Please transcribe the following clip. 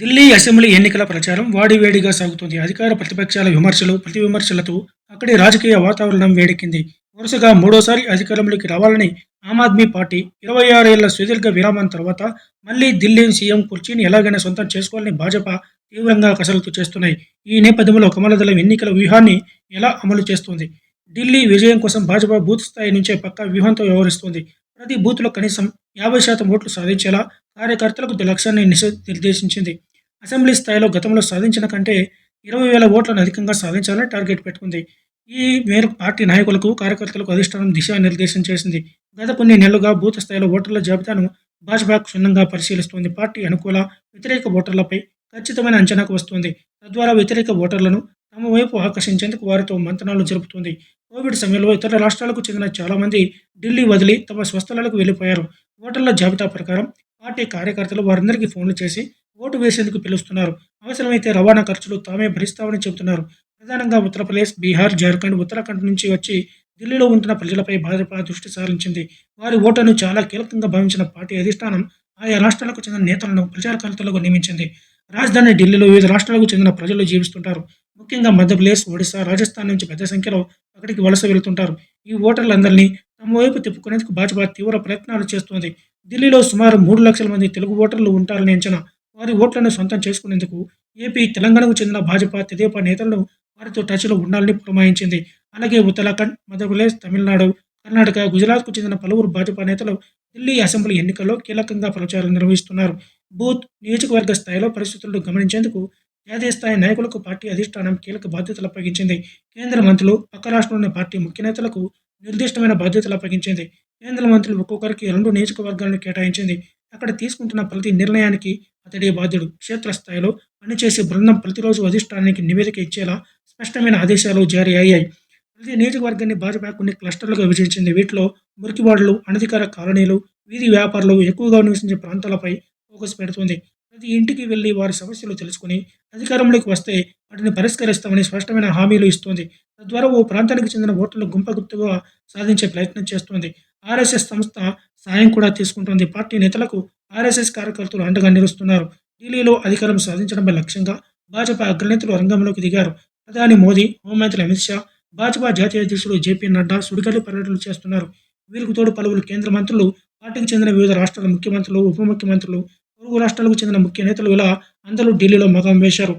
Delhi assembly ఎన్నికల ప్రచారం వాడివేడిగా సాగుతోంది. అధికార ప్రతిపక్షాల విమర్శలు ప్రతి విమర్శలతో అక్కడి రాజకీయ వాతావరణం వేడెక్కింది. వరుసగా మూడోసారి అధికారంలోకి రావాలని ఆమ్ ఆద్మీ పార్టీ ఇరవై ఆరేళ్ళ సుదీర్ఘ విరామం తర్వాత మళ్ళీ ఢిల్లీ సీఎం కుర్చీని ఎలాగైనా సొంతం చేసుకోవాలని భాజపా తీవ్రంగా కసరత్తు చేస్తున్నాయి. ఈ నేపథ్యంలో కమలదళం ఎన్నికల వ్యూహాన్ని ఎలా అమలు చేస్తుంది? ఢిల్లీ విజయం కోసం భాజపా బూత్ స్థాయి నుంచే పక్కా వ్యూహంతో వ్యవహరిస్తుంది. ప్రతి బూత్లో కనీసం యాభై శాతం ఓట్లు సాధించేలా కార్యకర్తలకు లక్ష్యాన్ని నిర్దేశించింది. అసెంబ్లీ స్థాయిలో గతంలో సాధించిన కంటే ఇరవై వేల ఓట్లను అధికంగా సాధించాలని టార్గెట్ పెట్టుకుంది. ఈ మేరకు పార్టీ నాయకులకు కార్యకర్తలకు అధిష్టానం దిశానిర్దేశం చేసింది. గత కొన్ని నెలలుగా బూత్ స్థాయిలో ఓటర్ల జాబితాను భాజపా క్షుణ్ణంగా పరిశీలిస్తోంది. పార్టీ అనుకూల వ్యతిరేక ఓటర్లపై ఖచ్చితమైన అంచనాకు వస్తుంది. తద్వారా వ్యతిరేక ఓటర్లను తమ వైపు ఆకర్షించేందుకు వారితో మంతనాలు జరుపుతుంది. కోవిడ్ సమయంలో ఇతర రాష్ట్రాలకు చెందిన చాలామంది ఢిల్లీ వదిలి తమ స్వస్థలాలకు వెళ్ళిపోయారు ఓటర్ల జాబితా ప్రకారం పార్టీ కార్యకర్తలు వారందరికీ ఫోన్లు చేసి ఓటు వేసేందుకు పిలుస్తున్నారు. అవసరమైతే రవాణా ఖర్చులు తామే భరిస్తామని చెబుతున్నారు. ప్రధానంగా ఉత్తరప్రదేశ్ బీహార్ జార్ఖండ్ ఉత్తరాఖండ్ నుంచి వచ్చి ఢిల్లీలో ఉంటున్న ప్రజలపై భాజపా దృష్టి సారించింది. వారి ఓటును చాలా కీలకంగా భావించిన పార్టీ అధిష్టానం ఆయా రాష్ట్రాలకు చెందిన నేతలను ప్రచారకర్తలకు నియమించింది. రాజధాని ఢిల్లీలో వివిధ రాష్ట్రాలకు చెందిన ప్రజలు జీవిస్తుంటారు. ముఖ్యంగా మధ్యప్రదేశ్ ఒడిశా రాజస్థాన్ నుంచి పెద్ద సంఖ్యలో అక్కడికి వలస వెళ్తుంటారు. ఈ ఓటర్లందరినీ తమ వైపు తిప్పుకునేందుకు భాజపా తీవ్ర ప్రయత్నాలు చేస్తోంది. ఢిల్లీలో సుమారు మూడు లక్షల మంది తెలుగు ఓటర్లు ఉంటారని అంచనా వారి ఓట్లను సొంతం చేసుకునేందుకు ఏపీ తెలంగాణకు చెందిన భాజపా తెదేపా నేతలను వారితో టచ్లో ఉండాలని పురమాయించింది. అలాగే ఉత్తరాఖండ్ మధ్యప్రదేశ్ తమిళనాడు కర్ణాటక గుజరాత్కు చెందిన పలువురు భాజపా నేతలు ఢిల్లీ అసెంబ్లీ ఎన్నికల్లో కీలకంగా ప్రచారం నిర్వహిస్తున్నారు. బూత్ నియోజకవర్గ స్థాయిలో పరిస్థితులను గమనించేందుకు జాతీయ స్థాయి నాయకులకు పార్టీ అధిష్టానం కీలక బాధ్యతలు అప్పగించింది. కేంద్ర మంత్రులు పక్క రాష్ట్రంలోని పార్టీ ముఖ్య నేతలకు నిర్దిష్టమైన బాధ్యతలు అప్పగించింది. కేంద్ర మంత్రులు ఒక్కొక్కరికి రెండు నియోజకవర్గాలను కేటాయించింది. అక్కడ తీసుకుంటున్న ప్రతి నిర్ణయానికి అతడే బాధ్యుడు క్షేత్రస్థాయిలో పనిచేసే బృందం ప్రతిరోజు అధిష్టానానికి నివేదిక ఇచ్చేలా స్పష్టమైన ఆదేశాలు జారీ అయ్యాయి. ప్రతి నియోజకవర్గాన్ని భాజపా కొన్ని క్లస్టర్లుగా విభజించింది. వీటిలో మురికివాడలు అనధికార కాలనీలు వీధి వ్యాపారులు ఎక్కువగా నివసించే ప్రాంతాలపై ఫోకస్ పెడుతుంది. ప్రతి ఇంటికి వెళ్ళి వారి సమస్యలు తెలుసుకుని అధికారంలోకి వస్తే వాటిని పరిష్కరిస్తామని స్పష్టమైన హామీలు ఇస్తోంది. తద్వారా ఓ ప్రాంతానికి చెందిన ఓట్లను గుంపగుత్తుగా సాధించే ప్రయత్నం చేస్తోంది. ఆర్ఎస్ఎస్ సంస్థ సాయం కూడా తీసుకుంటోంది. పార్టీ నేతలకు ఆర్ఎస్ఎస్ కార్యకర్తలు అండగా నిలుస్తున్నారు. ఢిల్లీలో అధికారం సాధించడమే లక్ష్యంగా భాజపా అగ్రనేతలు రంగంలోకి దిగారు. ప్రధాని మోదీ హోంమంత్రి అమిత్ షా భాజపా జాతీయ అధ్యక్షుడు జేపీ నడ్డా సుడిగాలి పర్యటనలు చేస్తున్నారు. వీరికి తోడు పలువురు కేంద్ర మంత్రులు పార్టీకి చెందిన వివిధ రాష్ట్రాల ముఖ్యమంత్రులు ఉప ముఖ్యమంత్రులు పొరుగు రాష్ట్రాలకు చెందిన ముఖ్య నేతలు ఇలా అందరూ ఢిల్లీలో మగం వేశారు.